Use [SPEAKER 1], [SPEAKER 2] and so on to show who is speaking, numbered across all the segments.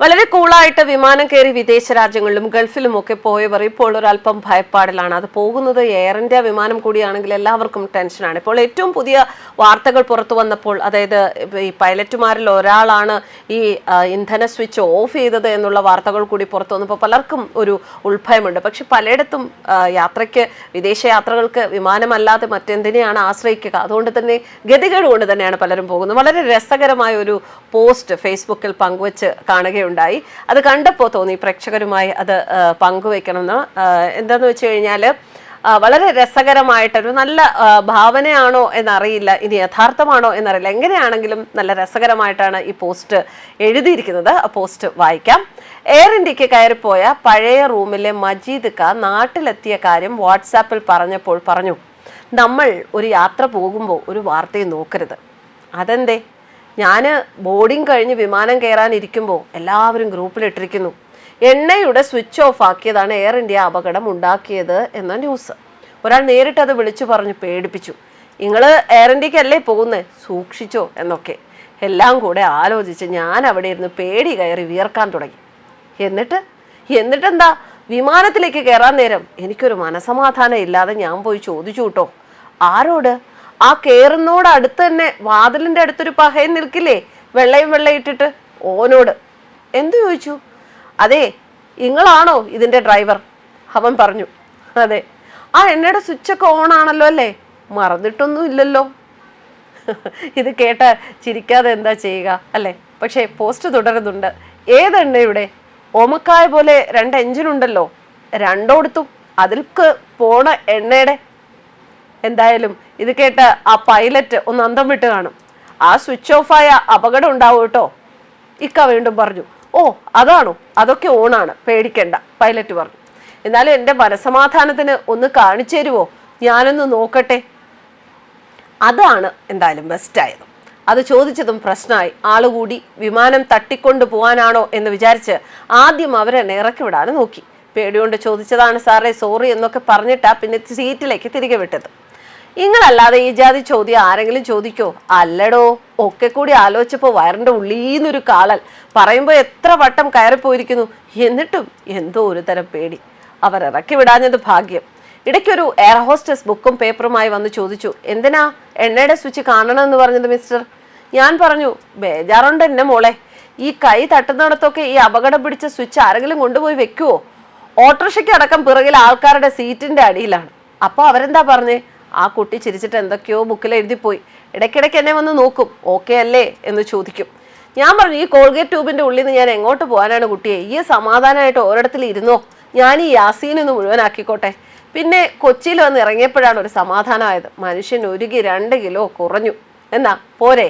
[SPEAKER 1] വളരെ കൂളായിട്ട് വിമാനം കയറി വിദേശ രാജ്യങ്ങളിലും ഗൾഫിലും ഒക്കെ പോയവർ ഇപ്പോൾ ഒരല്പം ഭയപ്പാടിലാണ്. അത് പോകുന്നത് എയർ ഇന്ത്യ വിമാനം കൂടിയാണെങ്കിൽ എല്ലാവർക്കും ടെൻഷനാണ്. ഇപ്പോൾ ഏറ്റവും പുതിയ വാർത്തകൾ പുറത്തു വന്നപ്പോൾ അതായത് ഈ പൈലറ്റുമാരിൽ ഒരാളാണ് ഈ ഇന്ധന സ്വിച്ച് ഓഫ് ചെയ്തത് എന്നുള്ള വാർത്തകൾ കൂടി പുറത്തു വന്നപ്പോൾ പലർക്കും ഒരു ഉൾഭയമുണ്ട്. പക്ഷെ പലയിടത്തും യാത്രയ്ക്ക് വിദേശ യാത്രകൾക്ക് വിമാനമല്ലാതെ മറ്റെന്തിനെയാണ് ആശ്രയിക്കുക? അതുകൊണ്ട് തന്നെ ഗതികേട് കൊണ്ട് തന്നെയാണ് പലരും പോകുന്നത്. വളരെ രസകരമായ ഒരു പോസ്റ്റ് ഫേസ്ബുക്കിൽ പങ്കുവച്ച് കാണുകയുണ്ടായി അത് കണ്ടപ്പോൾ തോന്നി പ്രേക്ഷകരുമായി അത് പങ്കുവെക്കണമെന്ന്. എന്താന്ന് വെച്ച് കഴിഞ്ഞാൽ വളരെ രസകരമായിട്ടൊരു നല്ല ഭാവനയാണോ എന്നറിയില്ല ഇത് യഥാർത്ഥമാണോ എന്നറിയില്ല. എങ്ങനെയാണെങ്കിലും നല്ല രസകരമായിട്ടാണ് ഈ പോസ്റ്റ് എഴുതിയിരിക്കുന്നത്. ആ പോസ്റ്റ് വായിക്കാം. എയർ ഇന്ത്യയ്ക്ക് കയറിപ്പോയ പഴയ റൂമിലെ മജീദ് ക നാട്ടിലെത്തിയ കാര്യം വാട്സാപ്പിൽ പറഞ്ഞപ്പോൾ പറഞ്ഞു നമ്മൾ ഒരു യാത്ര പോകുമ്പോൾ ഒരു വാർത്തയും നോക്കരുത്. അതെന്തേ? ഞാൻ ബോർഡിങ് കഴിഞ്ഞ് വിമാനം കയറാനിരിക്കുമ്പോൾ എല്ലാവരും ഗ്രൂപ്പിലിട്ടിരിക്കുന്നു. എണ്ണയുടെ സ്വിച്ച് ഓഫ് ആക്കിയതാണ് എയർ ഇന്ത്യ അപകടം ഉണ്ടാക്കിയത് എന്ന ന്യൂസ്. ഒരാൾ നേരിട്ട് അത് വിളിച്ചു പറഞ്ഞു പേടിപ്പിച്ചു. നിങ്ങൾ എയർ ഇന്ത്യക്കല്ലേ പോകുന്നത് സൂക്ഷിച്ചോ? എന്നൊക്കെ. എല്ലാം കൂടെ ആലോചിച്ച് ഞാൻ അവിടെ ഇരുന്ന് പേടി കയറി വിയർക്കാൻ തുടങ്ങി. എന്നിട്ട്? എന്നിട്ടെന്താ? വിമാനത്തിലേക്ക് കയറാൻ നേരം എനിക്കൊരു മനസമാധാനം ഇല്ലാതെ ഞാൻ പോയി ചോദിച്ചു കേട്ടോ. ആരോട്? ആ കയറുന്നോട് അടുത്ത് തന്നെ വാതിലിന്റെ അടുത്തൊരു പഹയൻ നിൽക്കില്ലേ? വെള്ളയും വെള്ളയിട്ടിട്ട് ഓനോട് എന്തു ചോദിച്ചു? അതെ നിങ്ങളാണോ ഇതിന്റെ ഡ്രൈവർ? അവൻ പറഞ്ഞു അതെ ആ എണ്ണയുടെ സ്വിച്ചൊക്കെ ഓൺ ആണല്ലോ അല്ലേ? മറന്നിട്ടൊന്നും ഇല്ലല്ലോ. ഇത് കേട്ട ചിരിക്കാതെ എന്താ ചെയ്യുക അല്ലേ? പക്ഷേ പോസ്റ്റ് തുടരുന്നുണ്ട്. ഏതെണ്ണയുടെ ഓമക്കായ പോലെ രണ്ട് എഞ്ചിനുണ്ടല്ലോ രണ്ടോടത്തും അതിൽക്ക് പോണ എണ്ണയുടെ എന്തായാലും ഇത് കേട്ട് ആ പൈലറ്റ് ഒന്ന് അന്തം വിട്ട് കാണും. ആ സ്വിച്ച് ഓഫായ അപകടം ഉണ്ടാവും കേട്ടോ. ഇക്ക വീണ്ടും പറഞ്ഞു ഓ അതാണോ? അതൊക്കെ ഓണാണ് പേടിക്കണ്ട പൈലറ്റ് പറഞ്ഞു. എന്നാലും എന്റെ മനസമാധാനത്തിന് ഒന്ന് കാണിച്ചു തരുമോ ഞാനൊന്ന് നോക്കട്ടെ. അതാണ് എന്തായാലും ബെസ്റ്റ് ബെസ്റ്റായത് അത് ചോദിച്ചതും പ്രശ്നമായി. ആളുകൂടി വിമാനം തട്ടിക്കൊണ്ട് പോകാനാണോ എന്ന് വിചാരിച്ച് ആദ്യം അവരെന്നെ ഇറക്കി വിടാൻ നോക്കി. പേടികൊണ്ട് ചോദിച്ചതാണ് സാറേ സോറി എന്നൊക്കെ പറഞ്ഞിട്ടാ പിന്നെ സീറ്റിലേക്ക് തിരികെ വിട്ടത്. ഇങ്ങളല്ലാതെ ഈ ജാതി ചോദ്യം ആരെങ്കിലും ചോദിക്കോ? അല്ലടോ ഒക്കെ കൂടി ആലോചിച്ചപ്പോൾ വയറിന്റെ ഉള്ളീന്നൊരു കാളൽ. പറയുമ്പോൾ എത്ര വട്ടം കയറിപ്പോയിരിക്കുന്നു. എന്നിട്ടും എന്തോ ഒരു തരം പേടി. അവർ ഇറക്കി വിടാഞ്ഞത് ഭാഗ്യം. ഇടയ്ക്കൊരു എയർ ഹോസ്റ്റസ് ബുക്കും പേപ്പറുമായി വന്ന് ചോദിച്ചു എന്തിനാ എണ്ണയുടെ സ്വിച്ച് കാണണമെന്ന് പറഞ്ഞത് മിസ്റ്റർ? ഞാൻ പറഞ്ഞു ബേജാറുണ്ട് എന്നെ മോളെ. ഈ കൈ തട്ടുന്നിടത്തൊക്കെ ഈ അപകടം പിടിച്ച സ്വിച്ച് ആരെങ്കിലും കൊണ്ടുപോയി വെക്കുവോ? ഓട്ടോറിക്ഷയ്ക്ക് അടക്കം പിറകിൽ ആൾക്കാരുടെ സീറ്റിന്റെ അടിയിലാണ്. അപ്പോൾ അവരെന്താ പറഞ്ഞേ? ആ കുട്ടി ചിരിച്ചിട്ട് എന്തൊക്കെയോ ബുക്കിൽ എഴുതിപ്പോയി. ഇടയ്ക്കിടയ്ക്ക് എന്നെ വന്ന് നോക്കും. ഓക്കെ അല്ലേ? എന്ന് ചോദിക്കും. ഞാൻ പറഞ്ഞു ഈ കോൾഗേറ്റ് ട്യൂബിന്റെ ഉള്ളിൽ നിന്ന് ഞാൻ എങ്ങോട്ട് പോകാനാണ് കുട്ടിയെ? ഈ സമാധാനമായിട്ട് ഒരിടത്തിൽ ഇരുന്നോ? ഞാൻ ഈ യാസീനൊന്ന് മുഴുവനാക്കിക്കോട്ടെ. പിന്നെ കൊച്ചിയിൽ വന്ന് ഇറങ്ങിയപ്പോഴാണ് ഒരു സമാധാനമായത്. മനുഷ്യൻ ഒരുകി രണ്ട് കിലോ കുറഞ്ഞു. എന്നാ പോരെ.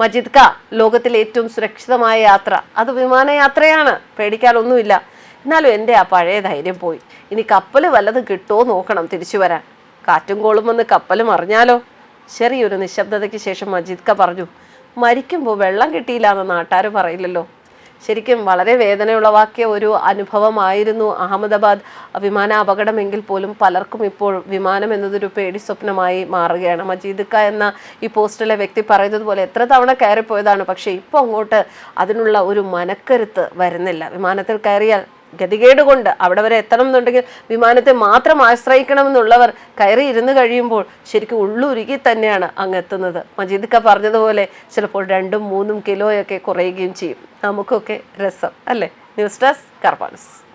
[SPEAKER 1] മജിദ് ക ലോകത്തിലെ ഏറ്റവും സുരക്ഷിതമായ യാത്ര. അത് വിമാനയാത്രയാണ്. പേടിക്കാനൊന്നുമില്ല. എന്നാലും എന്റെ ആ പഴയ ധൈര്യം പോയി. ഇനി കപ്പൽ വല്ലതും കിട്ടുമോ നോക്കണം തിരിച്ചു വരാൻ. കാറ്റും കോളും വന്ന് കപ്പൽ മറിഞ്ഞാലോ ചെറിയൊരു നിശബ്ദതയ്ക്ക് ശേഷം മജീദ് ക പറഞ്ഞു മരിക്കുമ്പോൾ വെള്ളം കിട്ടിയില്ല എന്ന് നാട്ടാർ പറയില്ലല്ലോ. ശരിക്കും വളരെ വേദനയുളവാക്കിയ ഒരു അനുഭവമായിരുന്നു അഹമ്മദാബാദ്. വിമാന അപകടമെങ്കിൽ പോലും പലർക്കും ഇപ്പോൾ വിമാനം എന്നതൊരു പേടി സ്വപ്നമായി മാറുകയാണ്. മജീദ് ക എന്ന ഈ പോസ്റ്റിലെ വ്യക്തി പറയുന്നത് പോലെ എത്ര തവണ കയറിപ്പോയതാണ് പക്ഷേ ഇപ്പോൾ അങ്ങോട്ട് അതിനുള്ള ഒരു മനക്കരുത്ത് വരുന്നില്ല. വിമാനത്തിൽ കയറിയാൽ ഗതികേട് കൊണ്ട് അവിടെ വരെ എത്തണം എന്നുണ്ടെങ്കിൽ വിമാനത്തെ മാത്രം ആശ്രയിക്കണമെന്നുള്ളവർ കയറി ഇരുന്ന് കഴിയുമ്പോൾ ശരിക്കും ഉള്ളുരുകി തന്നെയാണ് അങ്ങ് എത്തുന്നത്. മജീദിക്ക പറഞ്ഞതുപോലെ ചിലപ്പോൾ രണ്ടും മൂന്നും കിലോയൊക്കെ കുറയുകയും ചെയ്യും. നമുക്കൊക്കെ രസം. അല്ലേ? News desk കർപ്പാനസ്